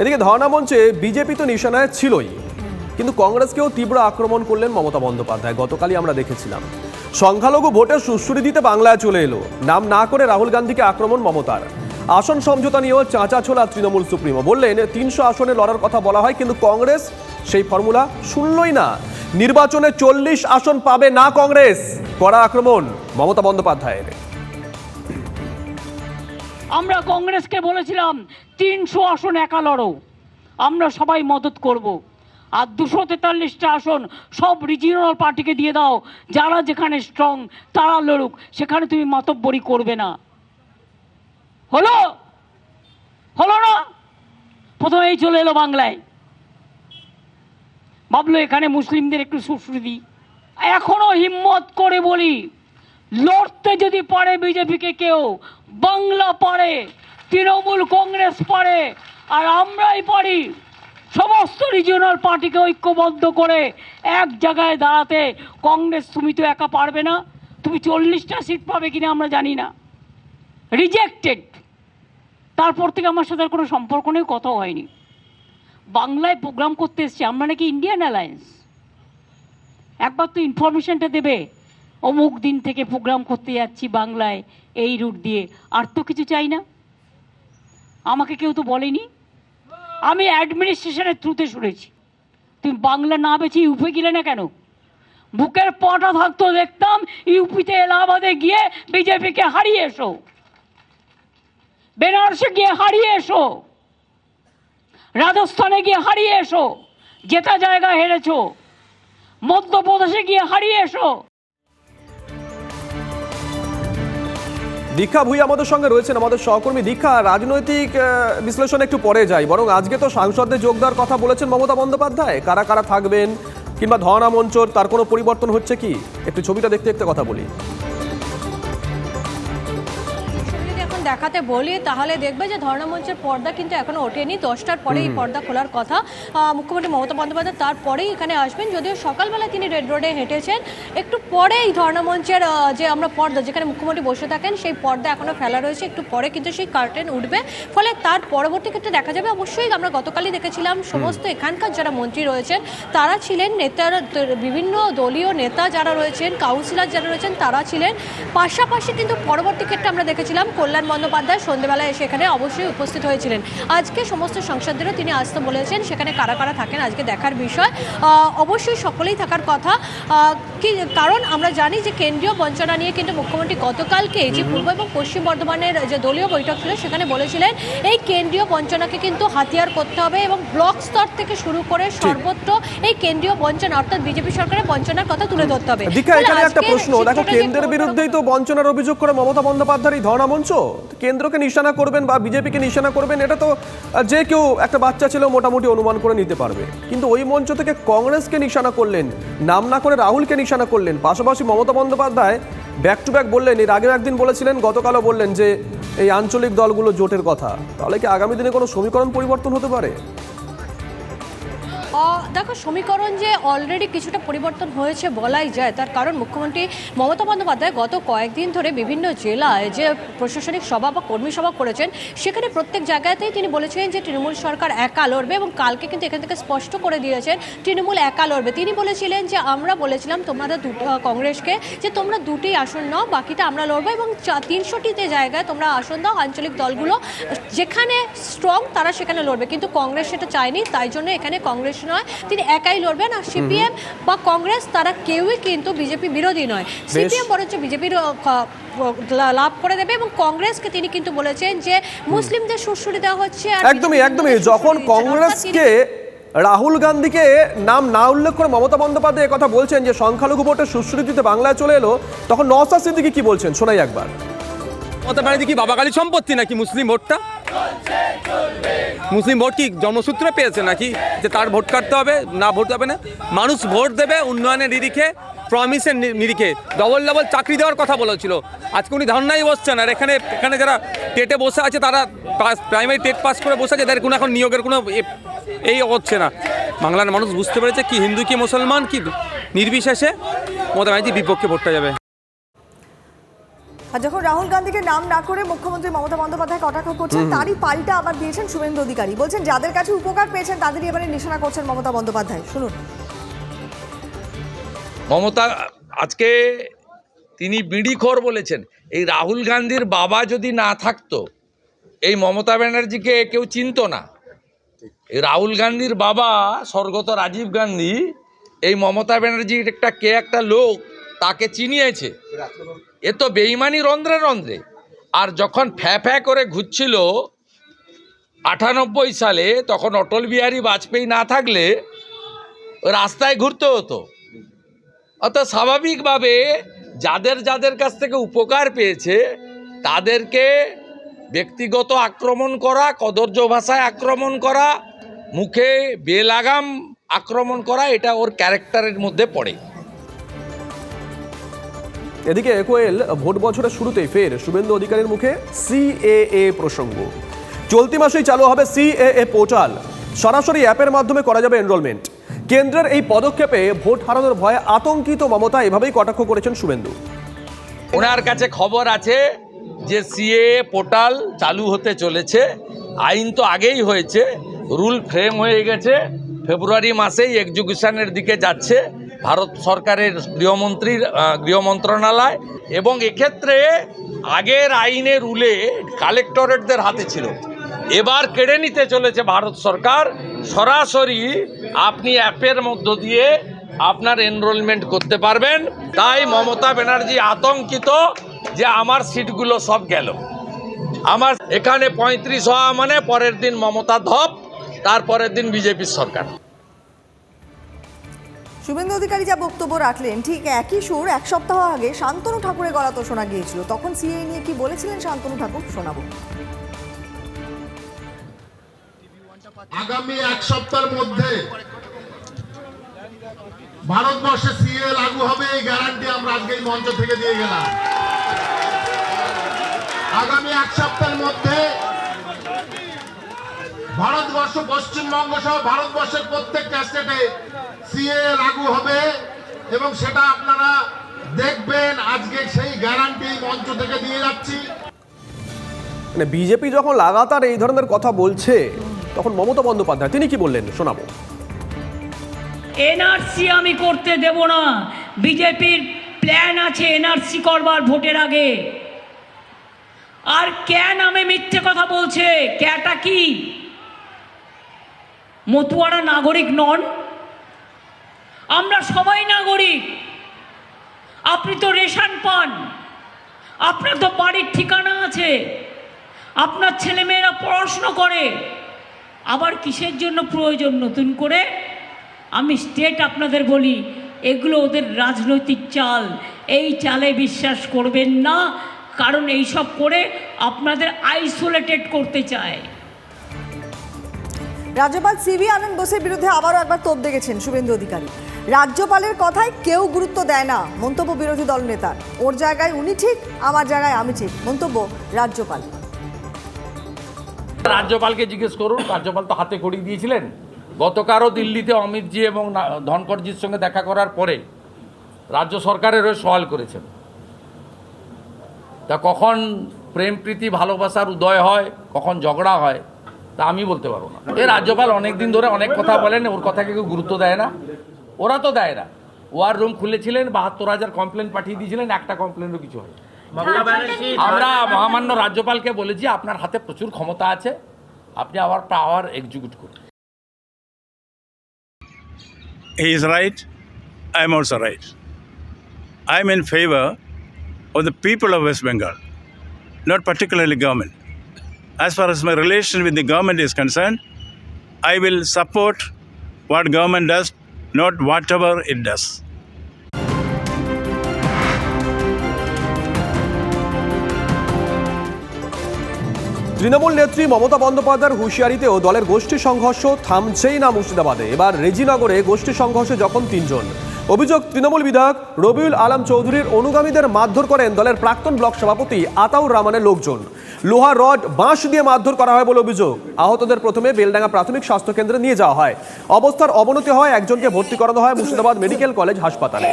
এদিকে ধর্ণা মঞ্চে বিজেপি তো নিশানায় ছিলই। কিন্তু কংগ্রেসকেও তীব্র আক্রমণ করলেন মমতা বন্দ্যোপাধ্যায়, গতকালই আমরা দেখেছিলাম। সংখ্যালঘু ভোটের সুশ্রুতি দিতে বাংলায় চলে এলো। নাম না করে রাহুল গান্ধীকে আক্রমণ মমতার। আসন সমঝোতা নিয়েও চাঁচা ছোলা তৃণমূল সুপ্রিমো। বললেন, তিনশো আসনে লড়ার কথা বলা হয়, কিন্তু কংগ্রেস সেই ফর্মুলা শুনলই না। নির্বাচনে চল্লিশ আসন পাবে না কংগ্রেস। কড়া আক্রমণ মমতা বন্দ্যোপাধ্যায়ের। আমরা কংগ্রেসকে বলেছিলাম তিনশো আসন একা লড়ো। আমরা সবাই মদত করব। আর দুশো তেতাল্লিশটা আসন সব রিজিওনাল পার্টিকে দিয়ে দাও। যারা যেখানে স্ট্রং তারা লড়ুক। সেখানে তুমি মাতব্বরি করবে না। হলো? হলো না? প্রথমেই চলে এলো বাংলায়। ভাবলো এখানে মুসলিমদের একটু সুশ্রুতি। এখনও হিম্মত করে বলি, লড়তে যদি পারে বিজেপিকে কেউ, বাংলা পারে। তৃণমূল কংগ্রেস পারে, আর আমরাই পারি। সমস্ত রিজিওনাল পার্টিকে ঐক্যবদ্ধ করে এক জায়গায় দাঁড়াতে কংগ্রেস, তুমি তো একা পারবে না। তুমি চল্লিশটা সিট পাবে কিনা আমরা জানি না। রিজেক্টেড তারপর থেকে আমার সাথে আর কোনো সম্পর্ক নেই, কথাও হয়নি। বাংলায় প্রোগ্রাম করতে এসছি, আমরা নাকি ইন্ডিয়ান অ্যালায়েন্স একবার তো ইনফরমেশনটা দেবে, অমুক দিন থেকে প্রোগ্রাম করতে যাচ্ছি বাংলায়, এই রুট দিয়ে। আর তো কিছু চাই না। আমাকে কেউ তো বলেনি? আমি অ্যাডমিনিস্ট্রেশনের থ্রুতে শুনেছি। তুমি বাংলা না বেছে ইউপি গেলে না কেন? বুকের পটা থাকতো দেখতাম, ইউপিতে, এলাহাবাদে গিয়ে বিজেপিকে হারিয়ে এসো। বেনারসে গিয়ে হারিয়ে এসো। রাজস্থানে গিয়ে হারিয়ে এসো। জেতা জায়গা হেরেছো। মধ্যপ্রদেশে গিয়ে হারিয়ে এসো। দীক্ষা ভুই আমাদের সঙ্গে রয়েছেন আমাদের সহকর্মী দীক্ষা। রাজনৈতিক বিশ্লেষণ একটু পরে যাই। বরং আজকে তো সাংসদদের যোগ দেওয়ার কথা বলেছেন মমতা বন্দ্যোপাধ্যায়। কারা কারা থাকবেন কিংবা ধর্ণা মঞ্চর তার কোনো পরিবর্তন হচ্ছে কি? একটু ছবিটা দেখতে দেখতে কথা বলি। দেখাতে বলি তাহলে দেখবে যে ধর্ণা মঞ্চের পর্দা কিন্তু এখনও ওঠেনি। দশটার পরে এই পর্দা খোলার কথা। মুখ্যমন্ত্রী মমতা বন্দ্যোপাধ্যায় তারপরেই এখানে আসবেন। যদিও সকালবেলা তিনি রেড রোডে হেঁটেছেন একটু পরে এই ধর্ণা মঞ্চের যে আমরা পর্দা যেখানে মুখ্যমন্ত্রী বসে থাকেন সেই পর্দা এখনও ফেলা রয়েছে। একটু পরে কিন্তু সেই কার্টেন উঠবে। ফলে তার পরবর্তী ক্ষেত্রে দেখা যাবে অবশ্যই আমরা গতকালই দেখেছিলাম সমস্ত এখানকার যারা মন্ত্রী রয়েছেন তারা ছিলেন নেতারা বিভিন্ন দলীয় নেতা যারা রয়েছেন কাউন্সিলর যারা রয়েছেন তারা ছিলেন। পাশাপাশি কিন্তু পরবর্তী ক্ষেত্রে আমরা দেখেছিলাম কল্যাণ বন্দ্যোপাধ্যায় সন্ধ্যেবেলায় এসে এখানে অবশ্যই উপস্থিত হয়েছিলেন। আজকে সমস্ত সংসদদেরও তিনি আসতে বলেছেন সেখানে কারা কারা থাকেন আজকে দেখার বিষয়। অবশ্যই সকলেই থাকার কথা। কি কারণ আমরা জানি যে কেন্দ্রীয় বঞ্চনা নিয়ে কিন্তু মুখ্যমন্ত্রী গতকালকে যে পূর্ব এবং পশ্চিম বর্ধমানের যে দলীয় বৈঠক ছিল সেখানে বলেছিলেন এই কেন্দ্রীয় বঞ্চনাকে কিন্তু হাতিয়ার করতে হবে এবং ব্লক স্তর থেকে শুরু করে সর্বত্র এই কেন্দ্রীয় বঞ্চনা অর্থাৎ বিজেপি সরকারের বঞ্চনার কথা তুলে ধরতে হবে। এখানে একটা প্রশ্ন দেখো কেন্দ্রের বিরুদ্ধেই তো বঞ্চনার অভিযোগ করে মমতা বন্দ্যোপাধ্যায় ধর্ণা মঞ্চ। কেন্দ্রকে নিশানা করবেন বা বিজেপিকে নিশানা করবেন, এটা তো যে কেউ একটা বাচ্চা ছেলেও মোটামুটি অনুমান করে নিতে পারবে। কিন্তু ওই মঞ্চ থেকে কংগ্রেসকে নিশানা করলেন, নাম না করে রাহুলকে নিশানা করলেন, পাশাপাশি Mamata Bandyopadhyay back to back বললেন, এর আগেও একদিন বলেছিলেন, গতকালও বললেন যে এই আঞ্চলিক দলগুলো জোটের কথা। তাহলে কি আগামী দিনে কোনো সমীকরণ পরিবর্তন হতে পারে? দেখো, সমীকরণ যে অলরেডি কিছুটা পরিবর্তন হয়েছে বলাই যায়, তার কারণ মুখ্যমন্ত্রী মমতা বন্দ্যোপাধ্যায় গত কয়েকদিন ধরে বিভিন্ন জেলায় যে প্রশাসনিক সভা বা কর্মী সভা করেছেন, সেখানে প্রত্যেক জায়গাতেই তিনি বলেছেন যে তৃণমূল সরকার একা লড়বে এবং কালকে কিন্তু এখান থেকে স্পষ্ট করে দিয়েছেন, তৃণমূল একা লড়বে। তিনি বলেছিলেন যে, আমরা বলেছিলাম তোমাদের দুটো কংগ্রেসকে যে তোমরা দুটি আসন নাও, বাকিটা আমরা লড়বো এবং তিনশোটিতে জায়গায় তোমরা আসন দাও, আঞ্চলিক দলগুলো যেখানে স্ট্রং তারা সেখানে লড়বে। কিন্তু কংগ্রেস সেটা চায়নি, তাই জন্য এখানে কংগ্রেস নয় তিনি একাই লড়বেন আর সিপিএম বা কংগ্রেস তারা কেউই কিন্তু বিজেপি বিরোধী নয়। সিপিএম বরঞ্চ বিজেপির লাভ করে দেবে এবং কংগ্রেসকে তিনি কিন্তু বলেছেন যে মুসলিমদের সুশ্রুতি দেওয়া হচ্ছে একদমই একদমই। যখন কংগ্রেসকে রাহুল গান্ধীকে নাম না উল্লেখ করে মমতা বন্দ্যোপাধ্যায় কথা বলছেন যে সংখ্যালঘু ভোটের সুশ্রুতিতে বাংলায় চলে এলো তখন নওসাদ সিদ্দিকি কি বলছেন? শোনাই একবার। মমতা ব্যানার্জি কি বাবা কালী সম্পত্তি নাকি মুসলিম ভোটটা? মুসলিম ভোট কি জন্মসূত্রে পেয়েছে নাকি? যে তার ভোট কাটতে হবে, না ভোট হবে না? মানুষ ভোট দেবে উন্নয়নের নিরিখে প্রমিসের নিরিখে। ডবল ডবল চাকরি দেওয়ার কথা বলেছিল। আজকে উনি ধর্নায় বসছেন, আর এখানে এখানে যারা টেটে বসে আছে, তারা প্রাইমারি টেট পাস করে বসে আছে, তাদের কোনো এখন নিয়োগের কোনো এই হচ্ছে না। বাংলার মানুষ বুঝতে পেরেছে কি, হিন্দু কি, মুসলমান কি, নির্বিশেষে মমতা ব্যানার্জি বিপক্ষে ভোটটা যাবে। আর যখন রাহুল গান্ধীকে নাম না করে মুখ্যমন্ত্রী মমতা বন্দ্যোপাধ্যায় কটাক্ষ করছেন তারই পাল্টা আবার দিয়েছেন শুভেন্দু অধিকারী। বলছেন যাদের কাছে উপকার পেয়েছেন তাদেরই এবারে নিশানা করছেন মমতা বন্দ্যোপাধ্যায়। শুনুন। মমতা আজকে তিনি বিড়িখোর বলেছেন এই রাহুল গান্ধীর বাবা যদি না থাকতো এই মমতা ব্যানার্জিকে কেউ চিনত না। এই রাহুল গান্ধীর বাবা স্বর্গত রাজীব গান্ধী এই মমতা ব্যানার্জির একটা কে একটা লোক তাকে চিনিয়েছে। এ তো বেইমানি রন্ধ্রে রন্ধ্রে। আর যখন ফ্যা ফ্যা করে ঘুরছিল, আটানব্বই সালে তখন অটল বিহারী বাজপেয়ী না থাকলে রাস্তায় ঘুরতে হতো। অর্থাৎ স্বাভাবিকভাবে যাদের যাদের কাছ থেকে উপকার পেয়েছে, তাদেরকে ব্যক্তিগত আক্রমণ করা কদর্য ভাষায় আক্রমণ করা, মুখে বেলাগাম আক্রমণ করা, এটা ওর ক্যারেক্টারের মধ্যে পড়ে। এদিকে কোয়েল ভোট বছরের শুরুতেই ফের শুভেন্দু অধিকারীর মুখে সিএএ প্রসঙ্গ। চলতি মাসেই চালু হবে সিএএ পোর্টাল। সরাসরি অ্যাপের মাধ্যমে করা যাবে এনরোলমেন্ট কেন্দ্রের এই পদক্ষেপে ভোট হারানোর ভয়ে আতঙ্কিত মমতা এভাবেই কটাক্ষ করেছেন শুভেন্দু। ওনার কাছে খবর আছে যে সিএ পোর্টাল চালু হতে চলেছে। আইন তো আগেই হয়েছে। রুল ফ্রেম হয়ে গেছে। ফেব্রুয়ারি মাসেই এক্সিকিউশনের দিকে যাচ্ছে। ভারত সরকারের গৃহমন্ত্রীর গৃহ মন্ত্রণালয় এবং এক্ষেত্রে আগের আইনে রুলে কালেক্টরেটদের হাতে ছিল। এবার কেড়ে নিতে চলেছে ভারত সরকার। সরাসরি আপনি অ্যাপের মধ্য দিয়ে আপনার এনরোলমেন্ট করতে পারবেন। তাই মমতা ব্যানার্জি আতঙ্কিত যে আমার সিটগুলো সব গেল। আমার এখানে পঁয়ত্রিশ হওয়া মানে পরের দিন মমতা ধপ, তারপরের দিন বিজেপির সরকার। শুভেন্দু অধিকারী যা বক্তব্য রাখলেন, ঠিক একই সুর এক সপ্তাহ আগে শান্তনু ঠাকুরের গলা তো শোনা গিয়েছিল। তখন সিএ নিয়ে কি বলেছিলেন শান্তনু ঠাকুর? শোনাবো। আগামী এক সপ্তাহের মধ্যে ভারতবর্ষে সিএ লাগু হবে, এই গ্যারান্টি আমরা আজকে এই মঞ্চ থেকে দিয়ে গেলাম। আগামী এক সপ্তাহের মধ্যে ভারতবর্ষ পশ্চিমবঙ্গ সহ ভারতবর্ষের প্রত্যেকটা স্টেটে সিএ লাগু হবে এবং সেটা আপনারা দেখবেন। আজকে সেই গ্যারান্টি মঞ্চ থেকে দিয়ে যাচ্ছি। মানে বিজেপি যখন লাগাতার এই ধরনের কথা বলছে তখন মমতা বন্দ্যোপাধ্যায় তিনি কি বললেন? শোনাবো। এনআরসি আমি করতে দেব না। বিজেপির প্ল্যান আছে এনআরসি করবার ভোটের আগে। আর ক্যা নামে মিথ্যে কথা বলছে? ক্যাটা কি? মতুয়ারা নাগরিক নন। আমরা সবাই নাগরিক। আপনি তো রেশন পান। আপনার তো বাড়ির ঠিকানা আছে। আপনার ছেলেমেয়েরা পড়াশুনো করে। আবার কিসের জন্য প্রয়োজন? নতুন করে আমি স্টেট আপনাদের বলি, এগুলো ওদের রাজনৈতিক চাল। এই চালে বিশ্বাস করবেন না, কারণ এইসব করে আপনাদের আইসোলেটেড করতে চায়। রাজ্যপাল সিভি আনন্দ বোসের বিরুদ্ধে আবারও একবার তোপ দেখেছেন শুভেন্দু অধিকারী। রাজ্যপালের কথায় কেউ গুরুত্ব দেয় না মন্তব্য বিরোধী দল নেতার। ওর জায়গায় উনি ঠিক, আমার জায়গায় আমি ঠিক। মন্তব্য রাজ্যপাল। রাজ্যপালকে জিজ্ঞেস করুন, রাজ্যপাল তো হাতে কড়ি দিয়েছিলেন। গতকালও দিল্লিতে অমিতজি এবং ধনকরজির সঙ্গে দেখা করার পরে রাজ্য সরকারের হয়ে সওয়াল করেছেন। তা কখন প্রেম প্রীতি ভালোবাসার উদয় হয়, কখন ঝগড়া হয় তা আমি বলতে পারব না। এ রাজ্যপাল অনেক দিন ধরে অনেক কথা বলেন ওর কথাকে কেউ গুরুত্ব দেয় না। ওরা তো দেয় না। ওয়ার রুম খুলেছিলেন বাহাত্তর হাজার কমপ্লেন পাঠিয়ে দিয়েছিলেন একটা কমপ্লেনও কিছু হয় আমরা মহামান্য রাজ্যপালকে বলেছি আপনার হাতে প্রচুর ক্ষমতা আছে আপনি আবার পাওয়ার এক্সিকিউট করুন। He is right, I am also right. I am in favor of the people of West Bengal, not particularly government. As far as my relation with the government is concerned, I will support what government does, not whatever it does. Trinamool নেত্রী মমতা বন্দ্যোপাধ্যায়ের হুঁশিয়ারিতেও দলের গোষ্ঠী সংঘর্ষ থামছেই না মুর্শিদাবাদে। এবার রেজিনগরে গোষ্ঠী সংঘর্ষে যখন তিনজন। অভিযোগ তৃণমূল বিধায়ক রবিউল আলম চৌধুরীর অনুগামীদের মারধর করেন দলের প্রাক্তন ব্লক সভাপতি আতাউর রহমানের লোকজন। লোহা, রড, বাঁশ দিয়ে মারধর করা হয় বলে অভিযোগ। আহতদের প্রথমে বেলডাঙ্গা প্রাথমিক স্বাস্থ্য কেন্দ্রে নিয়ে যাওয়া হয়। অবস্থার অবনতি হয় একজনকে ভর্তি করানো হয় মুর্শিদাবাদ মেডিকেল কলেজ হাসপাতালে।